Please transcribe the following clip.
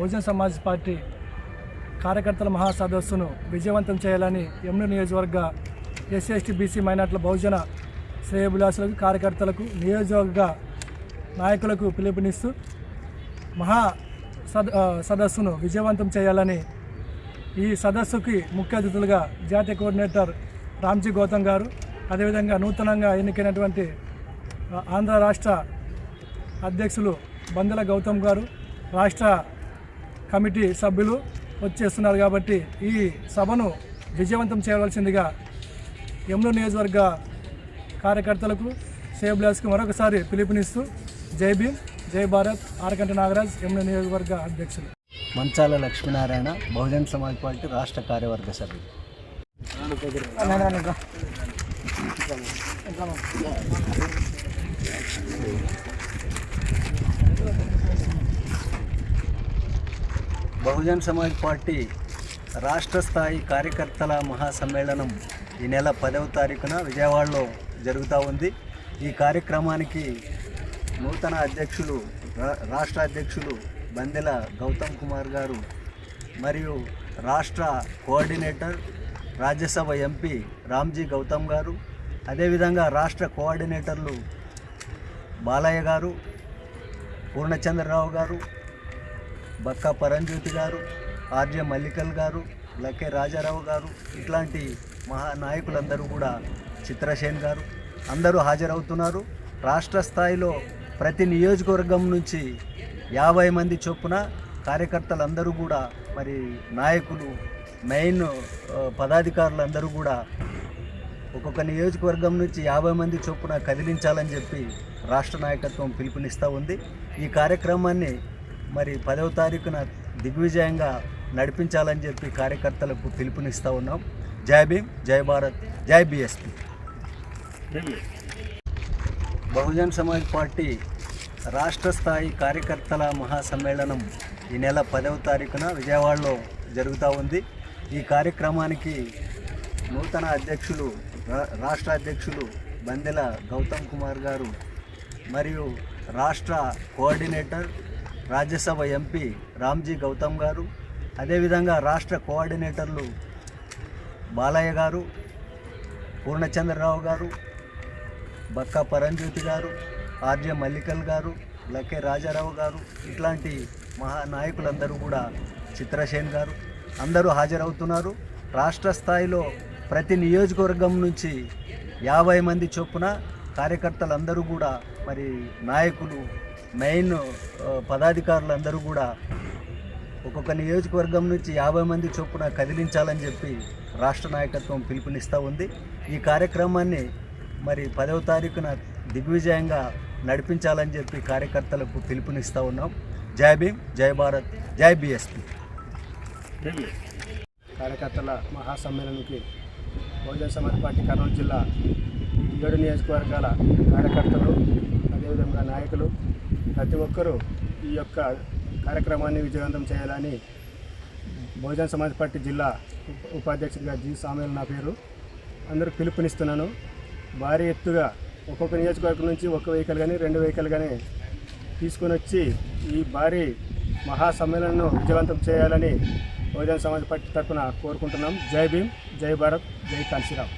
బహుజన Samaj party కార్యకర్తల మహాసదస్సును విజయవంతం చేయాలని ఎమ్ను నియోజకవర్గ ఎస్సీ ఎస్టీ బీసీ మైనార్టీల బహుజన శ్రేయభిలాసులకు కార్యకర్తలకు నియోజకవర్గ నాయకులకు పిలుపునిస్తూ మహా సద సదస్సును విజయవంతం చేయాలని ఈ సదస్సుకి ముఖ్య అతిథులుగా జాతీయ కోఆర్డినేటర్ రామ్జీ గౌతమ్ గారు అదేవిధంగా నూతనంగా ఎన్నికైనటువంటి ఆంధ్ర రాష్ట్ర అధ్యక్షులు బందెల గౌతమ్ గారు రాష్ట్ర కమిటీ సభ్యులు వచ్చేస్తున్నారు కాబట్టి ఈ సభను విజయవంతం చేయవలసిందిగా యమున నియోజకవర్గ కార్యకర్తలకు సేబ్లాస్కి మరొకసారి పిలుపునిస్తూ జై భీమ్ జై భారత్ ఆరకంట నాగరాజ్ యమున నియోజకవర్గ అధ్యక్షులు. మంచాల లక్ష్మీనారాయణ బహుజన్ సమాజ్ పార్టీ రాష్ట్ర కార్యవర్గ సభ్యులు. బహుజన్ సమాజ్ పార్టీ రాష్ట్ర స్థాయి కార్యకర్తల మహాసమ్మేళనం ఈ నెల పదవ తారీఖున విజయవాడలో జరుగుతూ ఉంది. ఈ కార్యక్రమానికి నూతన అధ్యక్షులు రా- రాష్ట్ర అధ్యక్షులు బందెల గౌతమ్ కుమార్ గారు మరియు రాష్ట్ర కోఆర్డినేటర్ రాజ్యసభ ఎంపీ రామ్జీ గౌతమ్ గారు అదేవిధంగా రాష్ట్ర కోఆర్డినేటర్లు బాలయ్య గారు పూర్ణచంద్రరావు గారు బక్కా పరంజ్యోతి గారు ఆర్జే మల్లికల్ గారు లక్కే రాజారావు గారు ఇట్లాంటి మహా నాయకులందరూ కూడా చిత్రసేన్ గారు అందరూ హాజరవుతున్నారు. రాష్ట్ర స్థాయిలో ప్రతి నియోజకవర్గం నుంచి యాభై మంది చొప్పున కార్యకర్తలందరూ కూడా మరి నాయకులు మెయిన్ పదాధికారులందరూ కూడా ఒక్కొక్క నియోజకవర్గం నుంచి యాభై మంది చొప్పున కదిలించాలని చెప్పి రాష్ట్ర నాయకత్వం పిలుపునిస్తూ ఉంది. ఈ కార్యక్రమాన్ని మరి పదవ తారీఖున దిగ్విజయంగా నడిపించాలని చెప్పి కార్యకర్తలకు పిలుపునిస్తూ ఉన్నాం. జై భీమ్ జై భారత్ జై బిఎస్పి. బహుజన్ సమాజ్ పార్టీ రాష్ట్ర స్థాయి కార్యకర్తల మహాసమ్మేళనం ఈ నెల పదవ తారీఖున విజయవాడలో జరుగుతూ ఉంది. ఈ కార్యక్రమానికి నూతన అధ్యక్షులు రా- రాష్ట్ర అధ్యక్షులు బందెల గౌతమ్ కుమార్ గారు మరియు రాష్ట్ర కోఆర్డినేటర్ రాజ్యసభ ఎంపీ రామ్జీ గౌతమ్ గారు అదేవిధంగా రాష్ట్ర కోఆర్డినేటర్లు బాలయ్య గారు పూర్ణచంద్రరావు గారు బక్కా పరంజ్యోతి గారు ఆర్జే మల్లికల్ గారు లక్కే రాజారావు గారు ఇట్లాంటి మహా నాయకులందరూ కూడా చిత్రసేన్ గారు అందరూ హాజరవుతున్నారు. రాష్ట్ర స్థాయిలో ప్రతి నియోజకవర్గం నుంచి యాభై మంది చొప్పున కార్యకర్తలందరూ కూడా మరి నాయకులు మెయిన్ పదాధికారులందరూ కూడా ఒక్కొక్క నియోజకవర్గం నుంచి యాభై మంది చొప్పున కదిలించాలని చెప్పి రాష్ట్ర నాయకత్వం పిలుపునిస్తూ ఉంది. ఈ కార్యక్రమాన్ని మరి పదవ తారీఖున దిగ్విజయంగా నడిపించాలని చెప్పి కార్యకర్తలకు పిలుపునిస్తూ ఉన్నాం. జై భీమ్ జై భారత్ జై బిఎస్పి. కార్యకర్తల మహాసమ్మేళనకి బహుజన సమాజ్ పార్టీ కర్నూలు జిల్లా ఏడు నియోజకవర్గాల కార్యకర్తలు ప్రతి ఒక్కరూ ఈ యొక్క కార్యక్రమాన్ని విజయవంతం చేయాలని బహుజన సమాజ్ పార్టీ జిల్లా ఉప- ఉపాధ్యక్షుడిగా జి సామ్యులు నా పేరు. అందరూ పిలుపునిస్తున్నాను. భారీ ఎత్తుగా ఒక్కొక్క నియోజకవర్గం నుంచి ఒక వెహికల్ కానీ రెండు వెహికల్ కానీ తీసుకొని వచ్చి ఈ భారీ మహాసమ్మేళనను విజయవంతం చేయాలని బహుజన సమాజ్ పార్టీ తరఫున కోరుకుంటున్నాం. జై భీమ్ జై భారత్ జై కాశీరామ్